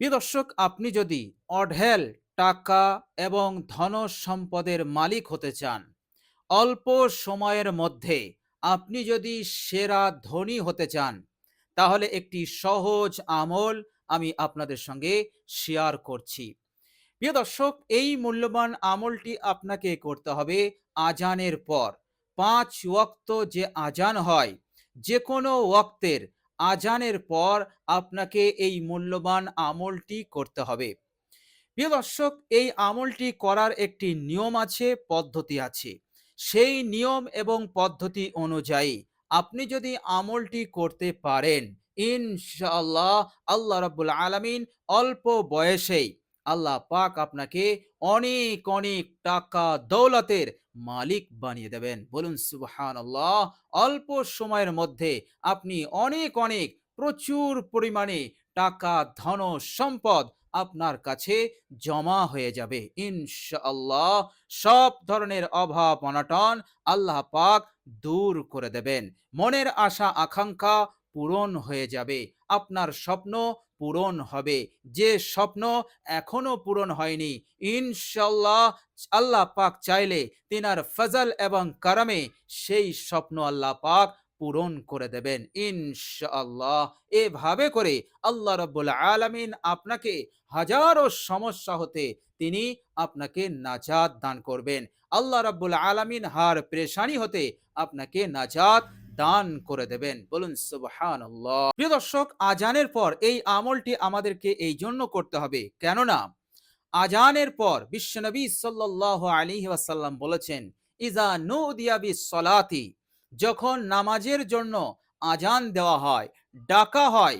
প্রিয় দর্শক, আপনি যদি অঢেল টাকা এবং ধন সম্পদের মালিক হতে চান, অল্প সময়ের মধ্যে আপনি যদি সেরা ধনী হতে চান, তাহলে একটি সহজ আমল আমি আপনাদের সঙ্গে শেয়ার করছি। প্রিয় দর্শক, এই মূল্যবান আমলটি আপনাকে করতে হবে আজানের পর। পাঁচ ওয়াক্ত যে আজান হয় যে কোনো ওয়াক্তের আজানের পর আপনাকে এই মূল্যবান আমলটি করতে হবে। প্রিয় দর্শক, এই আমলটি করার একটি নিয়ম আছে, পদ্ধতি আছে। সেই নিয়ম এবং পদ্ধতি অনুযায়ী আপনি যদি আমলটি করতে পারেন, ইনশাআল্লাহ আল্লাহ রাব্বুল আলামিন অল্প বয়সেই আল্লাহ পাক আপনাকে অনেক অনেক টাকা দৌলতের মালিক বানিয়ে দেবেন। বলুন সুবহান আল্লাহ অল্প সময়ের মধ্যে আপনি অনেক অনেক প্রচুর পরিমাণে টাকা, ধন, সম্পদ আপনার কাছে জমা হয়ে যাবে। ইনশাআল্লাহ, সব ধরনের অভাব, অনটন আল্লাহ পাক দূর করে দেবেন। মনের আশা, আকাঙ্ক্ষা পূরণ হয়ে যাবে। আপনার স্বপ্ন পূরণ হবে। যে স্বপ্ন এখনও পূরণ হয়নি, ইনশাল্লাহ আল্লাহ পাক চাইলে তিনার ফজল এবং কারামে সেই স্বপ্ন আল্লাহ পাক পূরণ করে দেবেন। ইনশাআল্লাহ। এভাবে করে আল্লাহ রব্বুল আলামিন আপনাকে হাজারো সমস্যা হতে তিনি আপনাকে নাজাত দান করবেন। আল্লাহ রাব্বুল আলামিন হার পেরেশানি হতে আপনাকে নাজাত দান করে দেবেন। বলুন, সুবহানাল্লাহ। প্রিয় দর্শক, আজানের পর এই আমলটি আমাদেরকে এই জন্য করতে হবে। কেননা, আজানের পর বিশ্বনবী সাল্লাল্লাহু আলাইহি ওয়াসাল্লাম বলেছেন ইজা নুদিয়া বিস সলাতি যখন নামাজের জন্য আজান দেওয়া হয়, ডাকা হয়,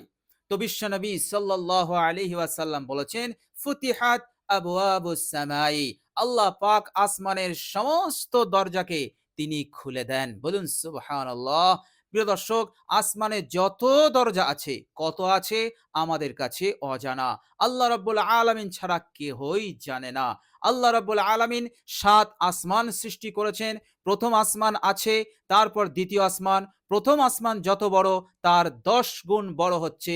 তো বিশ্বনবী সাল্লাল্লাহু আলাইহি ওয়াসাল্লাম বলেছেন, ফুতিহাত আবওয়াবুস সামাই আল্লাহ পাক আসমানের সমস্ত দরজাকে তিনি খুলে দেন। বলুন সুবহানাল্লাহ। প্রিয় দর্শক আসমানে যত দরজা আছে কত আছে? আমাদের কাছে অজানা। আল্লাহ রাব্বুল আলামিন ছাড়া কেহই জানে না। আল্লাহ রাব্বুল আলামিন সাত আসমান সৃষ্টি করেছেন। প্রথম আসমান আছে, তারপর দ্বিতীয় আসমান। প্রথম আসমান যত বড়, তার দশ গুণ বড় হচ্ছে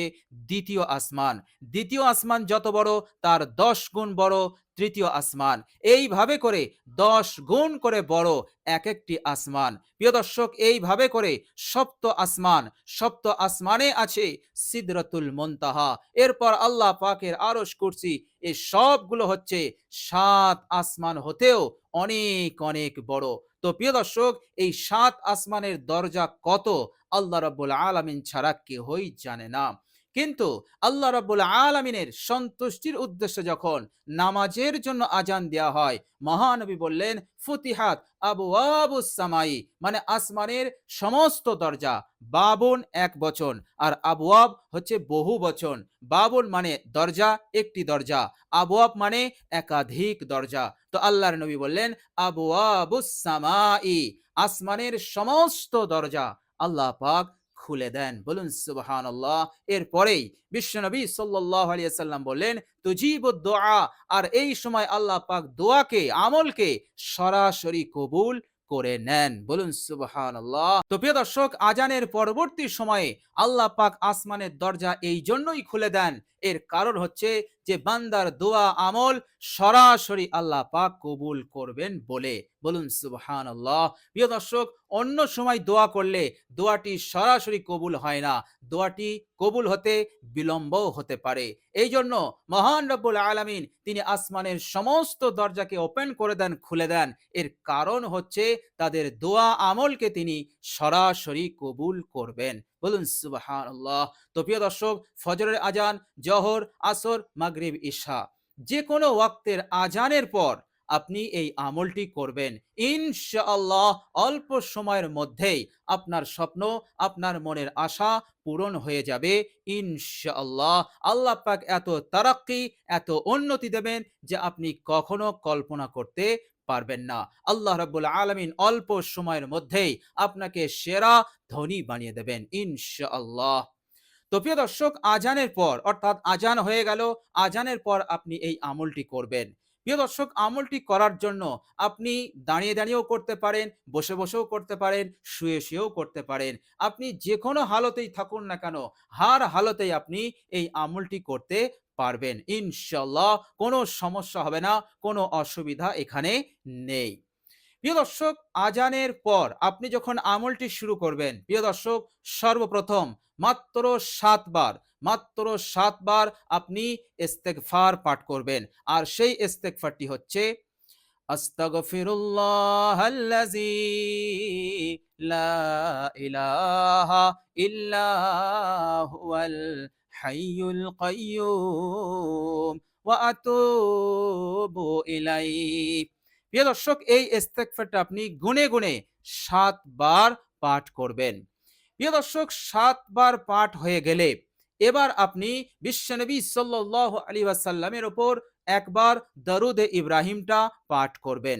দ্বিতীয় আসমান। দ্বিতীয় আসমান যত বড়, তার দশ গুণ বড় তৃতীয় আসমান। এইভাবে করে দশ গুণ করে বড় এক একটি আসমান। প্রিয় দর্শক, এইভাবে করে সপ্ত আসমান, সপ্ত আসমানে আছে সিদরাতুল এরপর আল্লাহ পাকের আরশ কুরসি এই সবগুলো হচ্ছে সাত আসমান হতেও অনেক অনেক বড়। তো প্রিয় দর্শক, এই সাত আসমানের দরজা কত? আল্লাহ রব্বুল আলমিন ছাড়া কেহই জানে না। কিন্তু আল্লাহ রাব্বুল আলামিনের সন্তুষ্টির উদ্দেশ্যে যখন নামাজের জন্য আজান দেওয়া হয়, মহানবী বললেন, ফুতিহাত আবু আবু সামাই মানে আসমানের সমস্ত দরজা, বাবন এক বচন, আর আবুয়াব হচ্ছে বহু বচন। বাবন মানে দরজা, একটি দরজা আবুয়াব মানে একাধিক দরজা। তো আল্লাহর নবী বললেন আবু আবু সামাই আসমানের সমস্ত দরজা, আল্লাহ পাক খুলে দেন। বলুন সুবহান আল্লাহ এরপরেই বিশ্বনবী সাল্লাহ আলিয়াল্লাম বললেন, তুজিব দোয়া। আর এই সময় আল্লাহ পাক দোয়াকে, আমলকে সরাসরি কবুল করে নেন। বলুন সুবহান আল্লাহ তো প্রিয় দর্শক, আজানের পরবর্তী সময়ে আল্লাহ পাক আসমানের দরজা এই জন্যই খুলে দেন। এর কারণ হচ্ছে যে বান্দার দোয়া আমল সরাসরি আল্লাহ পাক কবুল করবেন বলে। বলুন সুবহান আল্লাহ প্রিয় দর্শক, অন্য সময় দোয়া করলে দোয়াটি সরাসরি কবুল হয় না। দোয়াটি কবুল হতে বিলম্বও হতে পারে। এই জন্য মহান রব্বুল আলামিন তিনি আসমানের সমস্ত দরজাকে ওপেন করে দেন, খুলে দেন। এর কারণ হচ্ছে তাদের দোয়া আমলকে তিনি সরাসরি কবুল করবেন। বলুন সুবাহান আল্লাহ তো প্রিয় দর্শক, ফজরের আজান, জহর, আসর, মাগরিব ঈশা যে কোনো ওয়াক্তের আজানের পর আপনি এই আমলটি করবেন। ইনশাআল্লাহ অল্প সময়ের মধ্যেই আপনার স্বপ্ন, আপনার মনের আশা পূরণ হয়ে যাবে। ইনশাআল্লাহ আল্লাহ পাক এত তারাক্কি, এত উন্নতি দেবেন যে আপনি কখনো কল্পনা করতে পারবেন না। আল্লাহ রাব্বুল আলামিন অল্প সময়ের মধ্যেই আপনাকে সেরা ধনী বানিয়ে দেবেন ইনশাআল্লাহ। তো প্রিয় দর্শক, আজানের পর, অর্থাৎ আজান হয়ে গেল, আজানের পর আপনি এই আমলটি করবেন। প্রিয় দর্শক, আমলটি করার জন্য আপনি দাঁড়িয়ে দাঁড়িয়েও করতে পারেন, বসে বসেও করতে পারেন, শুয়ে শুয়েও করতে পারেন। আপনি যে কোনো হালতেই থাকুন না কেন, হার হালতেই আপনি এই আমলটি করতে পারবেন। ইনশাল্লাহ কোনো সমস্যা হবে না, কোনো অসুবিধা এখানে নেই। প্রিয় দর্শক, আজানের পর আপনি যখন আমলটি শুরু করবেন, প্রিয় দর্শক, সর্বপ্রথম মাত্র সাতবার মাত্র সাতবার আপনি ইস্তেগফার পাঠ করবেন। আর সেই ইস্তেগফারটি হচ্ছে, আস্তাগফিরুল্লাহাল্লাযী লা ইলাহা ইল্লা হুয়াল হাইয়ুল কাইয়্যুম ওয়া প্রিয় দর্শক, এই ইস্তেগফারটা আপনি গুনে গুনে সাতবার পাঠ করবেন। প্রিয় দর্শক, সাতবার পাঠ হয়ে গেলে এবার আপনি বিশ্বনবী সাল্লাল্লাহু আলাইহি ওয়াসাল্লামের উপর একবার দরুদ ইব্রাহিমটা পাঠ করবেন।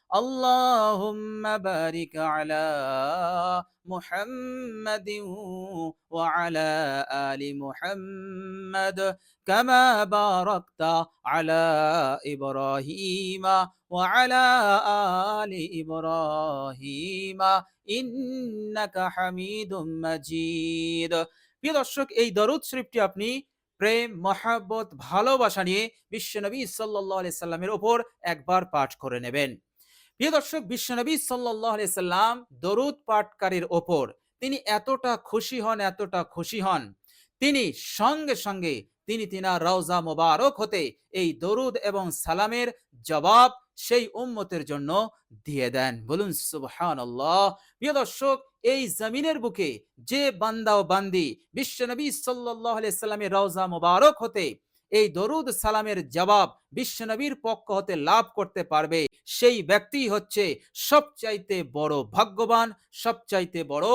اللهم بارك على محمد وعلى ال محمد كما باركت على ابراهيم وعلى ال ابراهيم انك حميد مجيد প্রিয় দর্শক এই দরুদ শরীফটি আপনি প্রেম মহাব্বত ভালোবাসা নিয়ে বিশ্বনবী সাল্লাহ আলি সাল্লামের ওপর একবার পাঠ করে নেবেন প্রিয় দর্শক, বিশ্বনবী সাল্লাহ সাল্লাম দরুদ পাঠকারীর ওপর তিনি এতটা খুশি হন, এতটা খুশি হন। তিনি সঙ্গে সঙ্গে তিনি তিনা রওজা মোবারক হতে এই দরুদ এবং সালামের জবাব সেই উম্মতের জন্য দিয়ে দেন। বলুন সুবহান আল্লাহ প্রিয় দর্শক, এই জমিনের বুকে যে বান্দা ও বান্দি, বিশ্বনবী সাল্লাহ সাল্লামের রওজা মোবারক হতে এই দরুদ সালামের জবাব বিশ্বনবীর পক্ষ হতে লাভ করতে পারবে। সেই ব্যক্তি হচ্ছে সবচাইতে বড় ভাগ্যবান, সবচাইতে বড়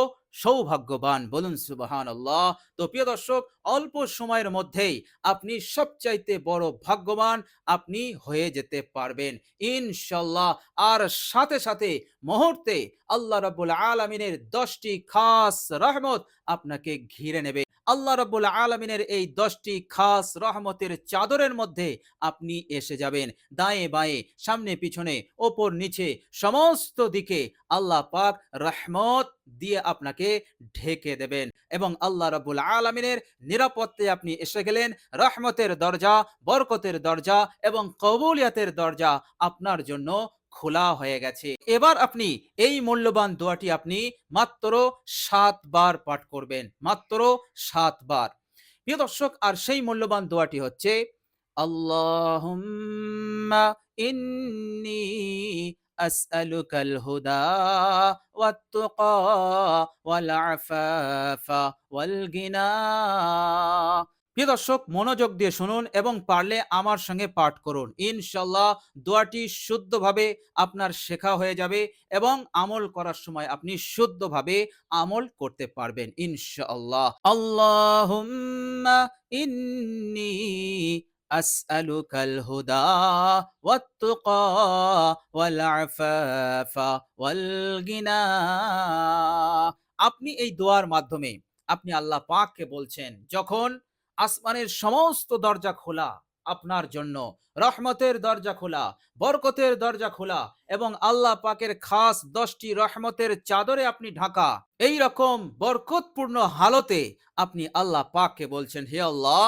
সৌভাগ্যবান। বলুন সুবাহান আল্লাহ তো প্রিয় দর্শক, অল্প সময়ের মধ্যেই আপনি সবচাইতে বড় ভাগ্যবান আপনি হয়ে যেতে পারবেন। ইনশাল্লাহ আর সাথে সাথে মুহূর্তে আল্লাহ রাব্বুল আলমিনের দশটি খাস রহমত আপনাকে ঘিরে নেবে। আল্লাহ রাব্বুল আলমিনের এই দশটি খাস রহমতের চাদরের মধ্যে আপনি এসে যাবেন। দায়ে বাঁয়ে, সামনে পিছনে, ওপর নিচে, সমস্ত দিকে আল্লাহ পাক রহমত দিয়ে আপনাকে ঢেকে দেবেন এবং আল্লাহ রাব্বুল আলমিনের নিরাপত্তে আপনি এসে গেলেন। রহমতের দরজা, বরকতের দরজা এবং কবুলিয়াতের দরজা আপনার জন্য খোলা হয়ে গেছে। এবার আপনি এই মূল্যবান দোয়াটি আপনি মাত্র সাতবার পাঠ করবেন। মাত্র সাতবার। প্রিয় দর্শক, আর সেই মূল্যবান দোয়াটি হচ্ছে আল্লাহ ইন্নি প্রিয় দর্শক মনোযোগ দিয়ে শুনুন এবং পারলে আমার সঙ্গে পাঠ করুন ইনশাল্লাহ দোয়াটি শুদ্ধভাবে আপনার শেখা হয়ে যাবে এবং আমল করার সময় আপনি শুদ্ধভাবে আমল করতে পারবেন ইনশাআল্লাহ আল্লাহুম্মা ইন্নি أسألك الهدى والتقى والعفاف والغنى আপনি এই দোয়ার মাধ্যমে আপনি আল্লাহ পাককে বলছেন যখন আসমানের সমস্ত দরজা খোলা আপনার জন্য। রহমতের দরজা খোলা, বরকতের দরজা খোলা এবং আল্লাহ পাকের খাস দশটি রহমতের চাদরে আপনি ঢাকা। এই রকম বরকতপূর্ণ হালতে আপনি আল্লাহ পাককে বলছেন, হে আল্লাহ,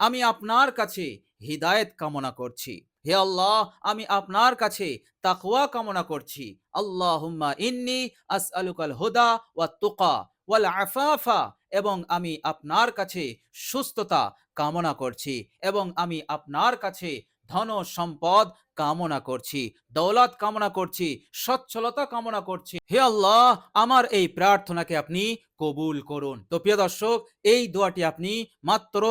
আমি আপনার কাছে হিদায়েত কামনা করছি। হে আল্লাহ, আমি আপনার কাছে তাকওয়া কামনা করছি। আল্লাহুম্মা ইন্নি আসআলুকাল হুদা ওয়া তুকা ওয়াল আফাফা এবং আমি আপনার কাছে সুস্থতা কামনা করছি এবং আমি আপনার কাছে ধন সম্পদ কামনা করছি, দৌলত কামনা করছি, সচ্ছলতা কামনা করছি। হে আল্লাহ, আমার এই প্রার্থনাকে আপনি কবুল করুন। তো প্রিয় দর্শক, এই দোয়াটি আপনি মাত্র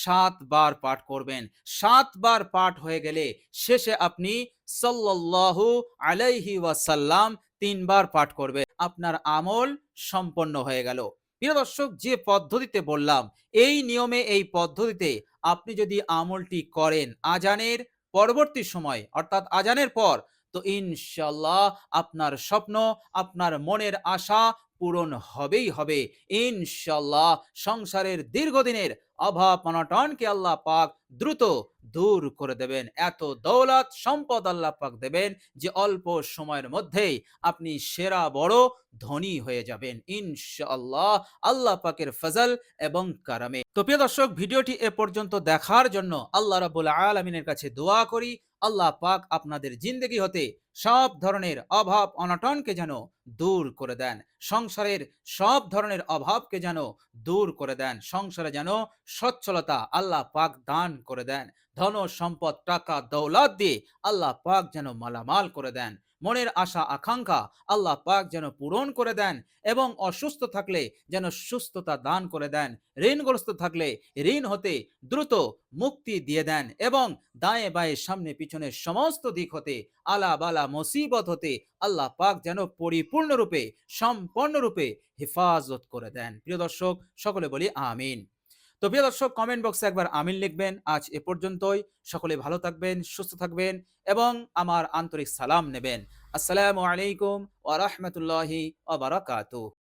সাতবার পাঠ করবেন। সাতবার পাঠ হয়ে গেলে শেষে আপনি সাল্লাল্লাহু আলাইহি ওয়াসাল্লাম তিনবার পাঠ করবে আপনার আমল সম্পন্ন হয়ে গেল। প্রিয় দর্শক, যে পদ্ধতিতে বললাম, এই নিয়মে, এই পদ্ধতিতে আপনি যদি আমলটি করেন আজানের পরবর্তী সময়, অর্থাৎ আজানের পর, তো ইনশাল্লাহ আপনার স্বপ্ন, আপনার মনের আশা পূরণ হবেই হবে। ইনশাল্লাহ সংসারের দীর্ঘদিনের অভাব অনটনকে আল্লাহ পাক দ্রুত দূর করে দেবেন। এত দৌলত, সম্পদ আল্লাহ পাক দেবেন যে অল্প সময়ের মধ্যেই আপনি সেরা বড় ধনী হয়ে যাবেন। ইনশাআল্লাহ, আল্লাহ পাকের ফজল এবং কারামে। তো প্রিয় দর্শক, ভিডিওটি এ পর্যন্ত দেখার জন্য আল্লাহ রাবুল আলমিনের কাছে দোয়া করি। আল্লাহ পাক আপনাদের জিন্দগি হতে সব ধরনের অভাব অনটনকে যেন দূর করে দেন। সংসারের সব ধরনের অভাবকে যেন দূর করে দেন। সংসারে যেন সচ্ছলতা আল্লাহ পাক দান করে দেন। ধন, সম্পদ, টাকা, দৌলত দিয়ে আল্লাহ পাক যেন মালামাল করে দেন। মনের আশা, আকাঙ্ক্ষা আল্লাহ পাক যেন পূরণ করে দেন এবং অসুস্থ থাকলে যেন সুস্থতা দান করে দেন। ঋণগ্রস্ত থাকলে ঋণ হতে দ্রুত মুক্তি দিয়ে দেন এবং দায়ে বায়ে সামনে পিছনে সমস্ত দিক হতে, আলা বালা মুসিবত হতে আল্লাহ পাক যেন পরিপূর্ণরূপে, সম্পূর্ণরূপে হেফাজত করে দেন। প্রিয় দর্শক, সকলে বলি আমিন। তো প্রিয় দর্শক কমেন্ট বক্সে একবার আমিন লিখবেন। আজ এ পর্যন্তই। সকলে ভালো থাকবেন, সুস্থ থাকবেন এবং আমার আন্তরিক সালাম নেবেন। আসসালামু আলাইকুম ওয়া বারাকাতুহু।